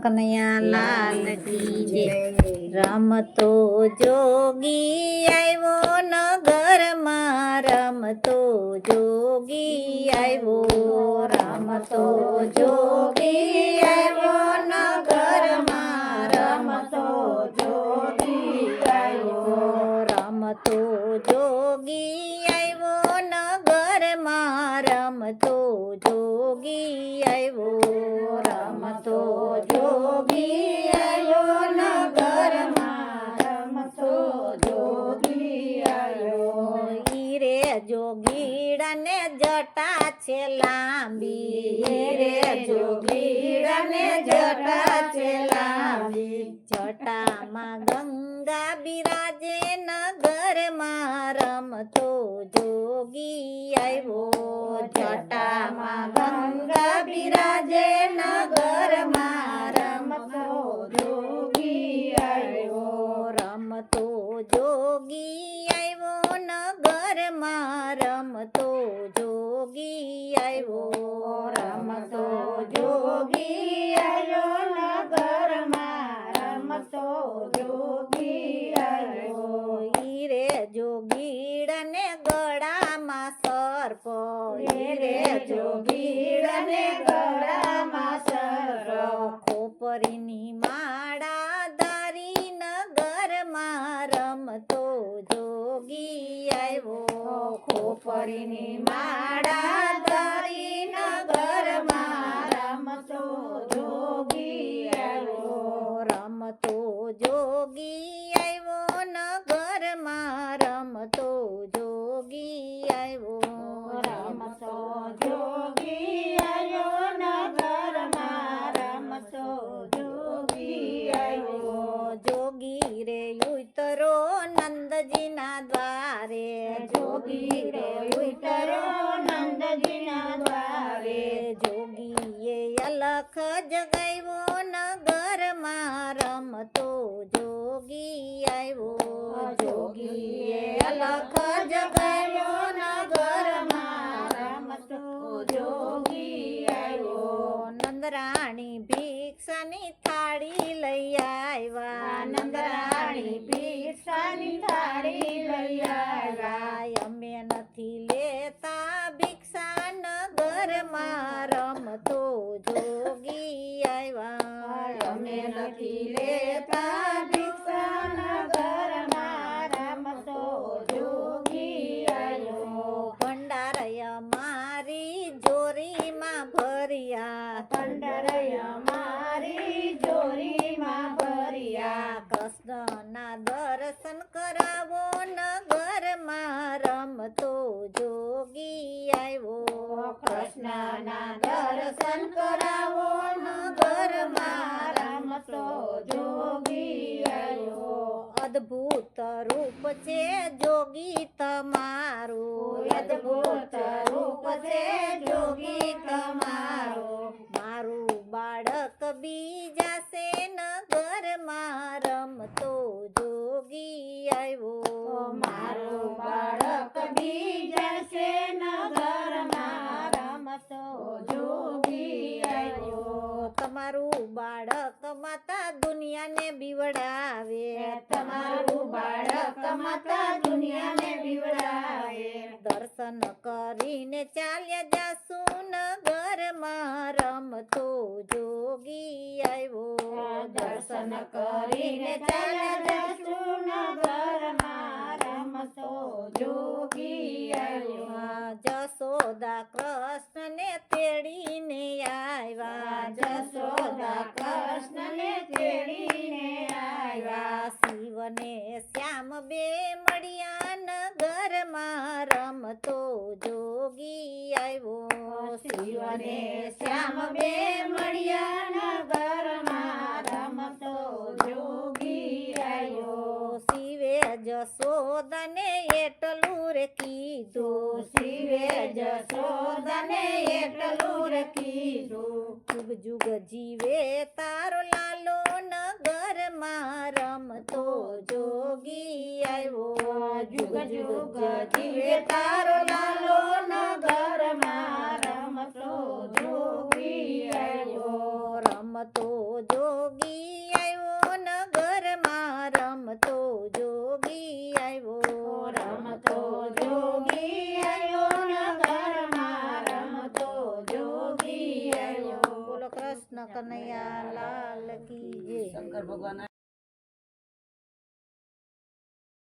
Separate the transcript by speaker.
Speaker 1: કનૈયા લાલ કી જય રમતો જોગી આવ્યો નગરમાં, રમતો જોગી આવ્યો રમતો જોગી આવ્યો નગરમાં, રમતો જોગી આવ્યો રમતો જોગી આવ્યો નગરમાં, રમતો જોગી આવ્યો જટા છે લાંબી. રે રે જોગીડાને જટા છે લાંબી. જટામાં ગંગા બિરાજે નગરમાં રમતો જોગી આવ્યો. જટામાં ગંગા બિરાજે નગરમાં જોગી આવ્યો રમતો જોગી ગળામાં સર્પ ઈ રે જોગીડને ગળામાં સર્પ. ખોપરીની માળા દારી નગરમાં રમતો જોગી જોગી આવ્યો. રમતો જોગી આવ્યો જોગી આવ્યો. રમતો જોગી આવ્યો જોગી રે ઉતરો નંદજીના દ્વારે જોગી રે ઉતરો નંદજીના દ્વારે. જોગીએ અલખ જગાવ્યો નગરમાં રમતો જોગી આવ્યો. જોગીએ અલખ જગાવ્યો નગરમાં રમતો જોગી આવ્યો. નંદરાણી ભિક્ષાની થાળી લઈ આવ્યા. નંદરાણી ભિક્ષાની થાળી લઈ આવ્યા. નથી લેતા ભિક્ષા નગરમાં રમતો જોગી આવ્યા. અમે નથી લેતા ભિક્ષા નગરમાં રમતો જોગી આવ્યો. ભંડારય મારી જોરીમાં ભર્યા. ભંડારય મારી જોરીમાં ભર્યા. કૃષ્ણના દર્શન કરાવો કૃષ્ણના દર્શન કરાવો નગરમાં રમતો જોગી આવ્યો અદ્ભુત રૂપ છે જોગી તમારું. અદ્ભુત રૂપ છે જોગી તમારું. મારું બાળક બીજા બાળક માતા દુનિયાને બીવડાવે. તમારું બાળક માતા દુનિયાને બીવડાવે. દર્શન કરીને ચાલ્યા જાસુ નગરમાં. રમતો જોગી આવ્યો. દર્શન કરીને ચાલ્યા જાસુ નગરમાં. રમતો જોગી આવ્યો. જસોદા કૃષ્ણને તેડીને આવ્યા જસોદા કૃષ્ણને તેડીને આવ્યા શિવને શ્યામ બે મળ્યા નગરમાં. રમતો જોગી આવ્યો. શિવને શ્યામ બે મળ્યા નગરમાં. રમતો જોગી આવ્યો. શિવે જશોદને એટલું રે કીધું. શિવે જશોદને એટલું રે કીધું જુગ જુગ જીવે તારો લાલો નગરમાં રમતો જોગી આવ્યો. જુગ જુગ જીવે તારો લાલો નગરમાં રમતો જોગી આવ્યો. રમતો જોગી આવ્યો નગરમાં રમતો જોગી આવ્યો રમતો જોગી આવ્યો નગરમાં રમતો જોગી આવ્યો બોલો કૃષ્ણ કનૈયા લાલ કી જય
Speaker 2: શંકર ભગવાન